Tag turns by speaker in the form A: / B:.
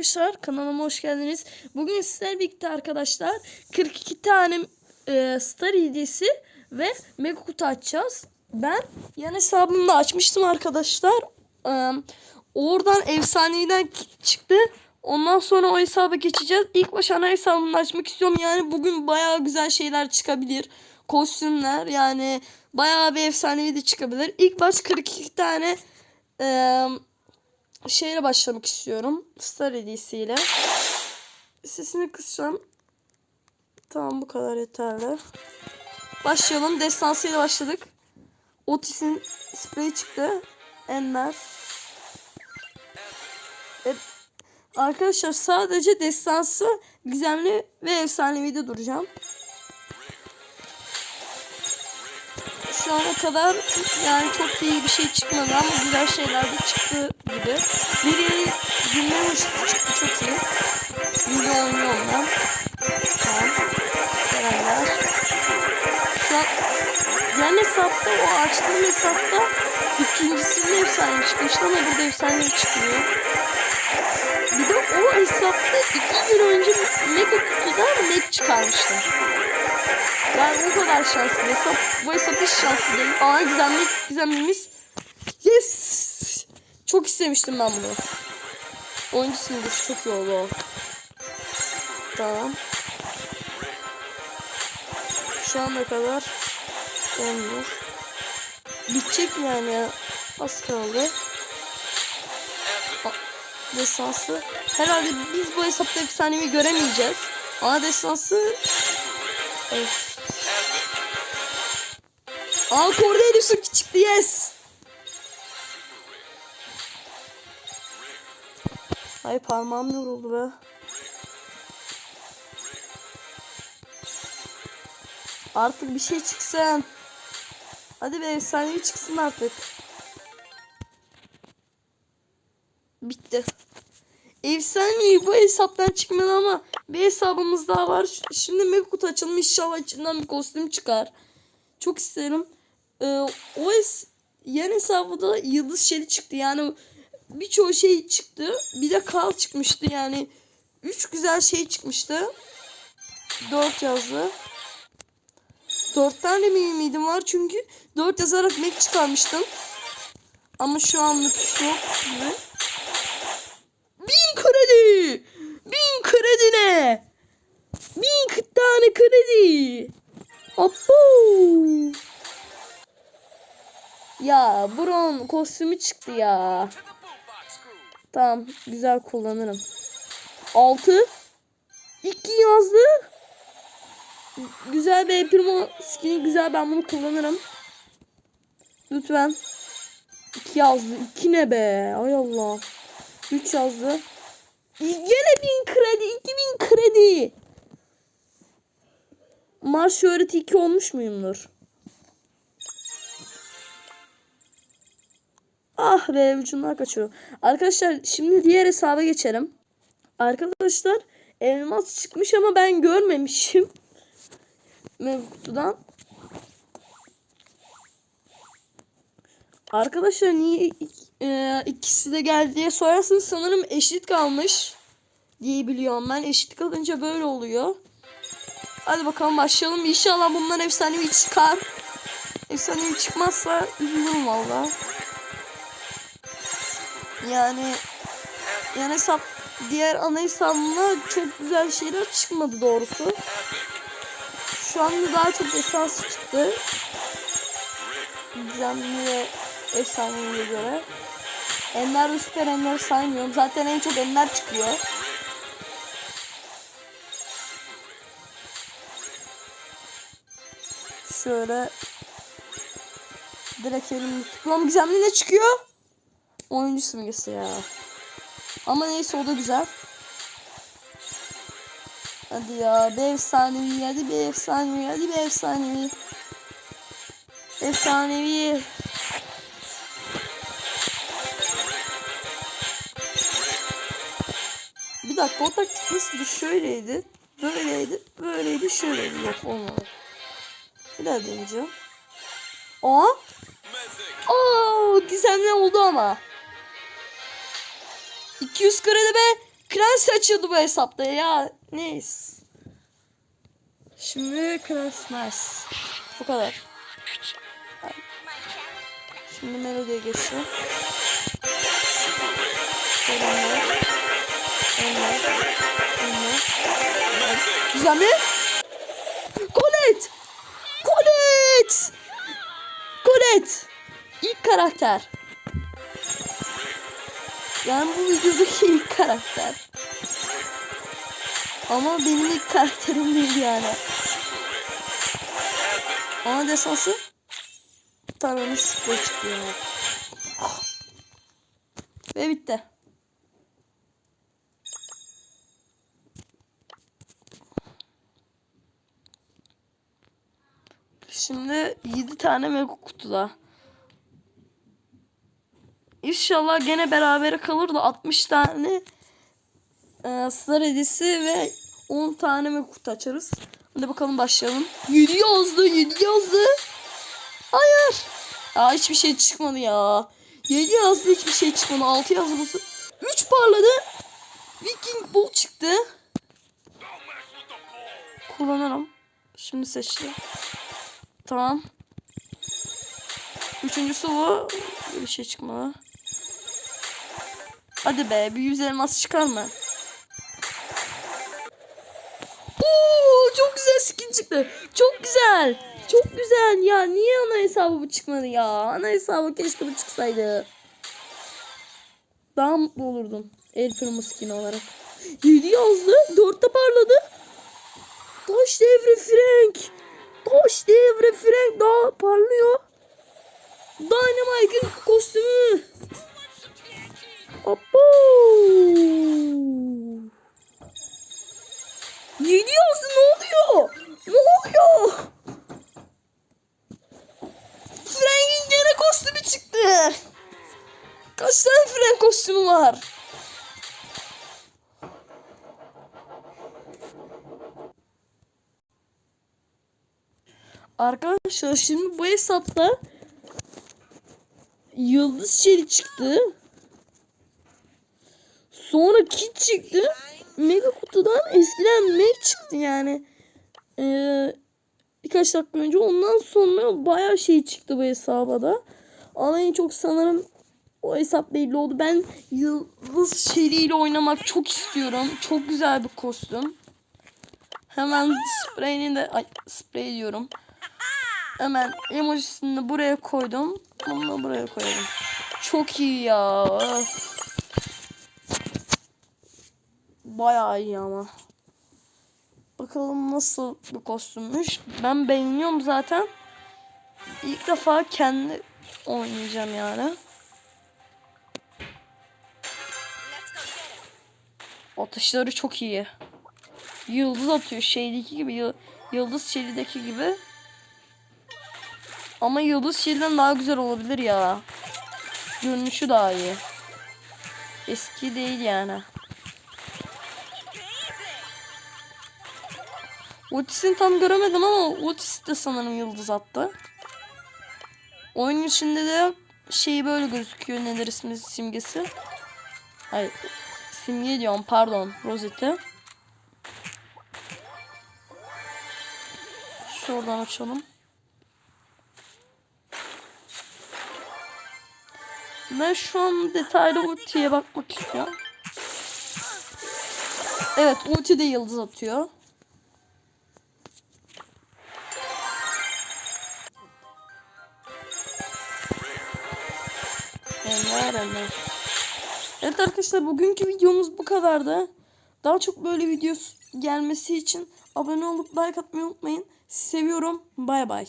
A: arkadaşlar kanalıma hoş geldiniz. Bugün sizlerle birlikte arkadaşlar 42 tane e, star hediyesi ve mega kutu açacağız. Ben yan hesabımda açmıştım arkadaşlar. E, oradan efsaneden çıktı. Ondan sonra o hesaba geçeceğiz. İlk başta ana hesabımda açmak istiyorum. Yani bugün bayağı güzel şeyler çıkabilir. Kostümler yani bayağı bir efsanevi de çıkabilir. İlk baş 42 tane eee şeyle başlamak istiyorum. Star hediyesiyle. Sesini kısacağım. Tamam bu kadar yeterli. Başlayalım. Destansıyla başladık. Otis'in spreyi çıktı. Enler. E, arkadaşlar sadece destansı gizemli ve efsanevi de duracağım. Şu ana kadar yani çok iyi bir şey çıkmadı ama güzel şeyler de çıktı gibi. Bir yeni günler çıktı çok iyi. Video oynuyorum ben. Tamam. Gelenler. Şu an yan hesapta o açtığım hesapta ikincisinde efsane çıkmıştı ama burada efsane çıkmıyor. Bir de o hesapta iki gün önce Mega kutuda Mac çıkarmıştım. Yani o kadar şanslı. Hesap, bu hesap hiç şanslı değil. Aa gizemli, gizemlimiz. Yes! Çok istemiştim ben bunu. Oyuncu simgesi çok iyi oldu. Tamam. Şu ana kadar olmuyor. Bitecek yani ya. Az kaldı. Destansı. Herhalde biz bu hesapta efsanevi göremeyeceğiz. Ama destansı Of. Aa Cornelius'un çıktı yes. Ay parmağım yoruldu be. Artık bir şey çıksın. Hadi be efsanevi çıksın artık. Bitti. Efsanevi bu hesaptan çıkmadı ama bir hesabımız daha var. Şimdi mega kutu açılmış. İnşallah içinden bir kostüm çıkar. Çok isterim. Ee, o es yan hesabı da yıldız şeli çıktı. Yani birçoğu şey çıktı. Bir de kal çıkmıştı. Yani üç güzel şey çıkmıştı. Dört yazdı. Dört tane mi ümidim var çünkü dört yazarak mek çıkarmıştım. Ama şu anlık yok gibi. Bin kredi. Bin kredi ne? Bin tane kredi. Hoppo. Ya Bron kostümü çıktı ya. Tamam güzel kullanırım. 6 2 yazdı. Güzel bir primo skin'i güzel ben bunu kullanırım. Lütfen. 2 yazdı. 2 ne be? Ay Allah. 3 yazdı. Yine 1000 kredi. 2000 kredi. Marş öğreti 2 olmuş muyumdur? Ah be ucundan kaçıyor. Arkadaşlar şimdi diğer hesaba geçelim. Arkadaşlar elmas çıkmış ama ben görmemişim. Mevkutudan. Arkadaşlar niye ik- e, ikisi de geldi diye sorarsanız sanırım eşit kalmış diye biliyorum ben. Eşit kalınca böyle oluyor. Hadi bakalım başlayalım. İnşallah bundan efsanevi çıkar. Efsanevi çıkmazsa üzülürüm valla. Yani yani hesap diğer ana hesabımda çok güzel şeyler çıkmadı doğrusu. Şu anda daha çok esas çıktı. Gizemli ve efsaneviye göre. Ender ve süper ender saymıyorum. Zaten en çok ender çıkıyor. Şöyle direkt elimle tıklıyorum. Gizemli ne çıkıyor? Oyuncu simgesi ya. Ama neyse o da güzel. Hadi ya bir efsanevi hadi bir efsanevi hadi bir efsanevi. Efsanevi. Bir dakika o taktik nasıldı şöyleydi. Böyleydi. Böyleydi şöyleydi. Yok olmadı. Bir daha deneyeceğim. Aa. Oo, gizemli oldu ama. 200 kredi be. Tanesi açıyordu bu hesapta ya. Neyse. Şimdi Class Nice. Bu kadar. Şimdi melodiye geçiyor. Güzel mi? Colette! İlk karakter. Yani bu videodaki ilk karakter. Ama benim ilk karakterim değil yani. Ama desansı Tanrı'nın çıktı yani. Ve bitti. Şimdi 7 tane mega kutuda. İnşallah gene berabere kalır da 60 tane e, star hediyesi ve 10 tane mega kutu açarız. Hadi bakalım başlayalım. 7 yazdı 7 yazdı. Hayır. Ya hiçbir şey çıkmadı ya. 7 yazdı hiçbir şey çıkmadı. 6 yazdı. 3 parladı. Viking Bull çıktı. Kullanırım. Şimdi seçti. Tamam. Üçüncüsü bu. Bir şey çıkmadı. Hadi be bir yüz elmas çıkar mı? Oo, çok güzel skin çıktı. Çok güzel. Çok güzel ya. Niye ana hesabı bu çıkmadı ya? Ana hesabı keşke bu çıksaydı. Daha mutlu olurdum. El Primo skin olarak. 7 yazdı. 4'te parladı. Taş devri Frank. Taş devri Frank daha parlıyor. Dynamite'ın kostümü. Abo. 7 yazdı ne oluyor? Ne oluyor? Frank'in gene kostümü çıktı. Kaç tane Frank kostümü var? Arkadaşlar şimdi bu hesapta Yıldız Şeri çıktı. Sonra kit çıktı. Mega kutudan eskiden Meg çıktı yani. Ee, birkaç dakika önce ondan sonra bayağı şey çıktı bu hesaba da. Ama en çok sanırım o hesap belli oldu. Ben Yıldız Şeri ile oynamak çok istiyorum. Çok güzel bir kostüm. Hemen spreyini de ay, sprey diyorum. Hemen emojisini buraya koydum. Bunu da buraya koydum. Çok iyi ya. Bayağı iyi ama. Bakalım nasıl bir kostümmüş. Ben beğeniyorum zaten. İlk defa kendi oynayacağım yani. Atışları çok iyi. Yıldız atıyor şeydeki gibi. yı- Yıldız Şeli'deki gibi. Ama Yıldız Şeli'den daha güzel olabilir ya. Görünüşü daha iyi. Eski değil yani. Otis'ini tam göremedim ama Otis de sanırım yıldız attı. Oyun içinde de şeyi böyle gözüküyor. Nedir ismi simgesi? Hayır. Simge diyorum pardon. Rosette. Şuradan açalım. Ben şu an detaylı ultiye bakmak istiyorum. Evet ulti de yıldız atıyor. Evet arkadaşlar bugünkü videomuz bu kadardı. Daha çok böyle video gelmesi için abone olup like atmayı unutmayın. Seviyorum. Bay bay.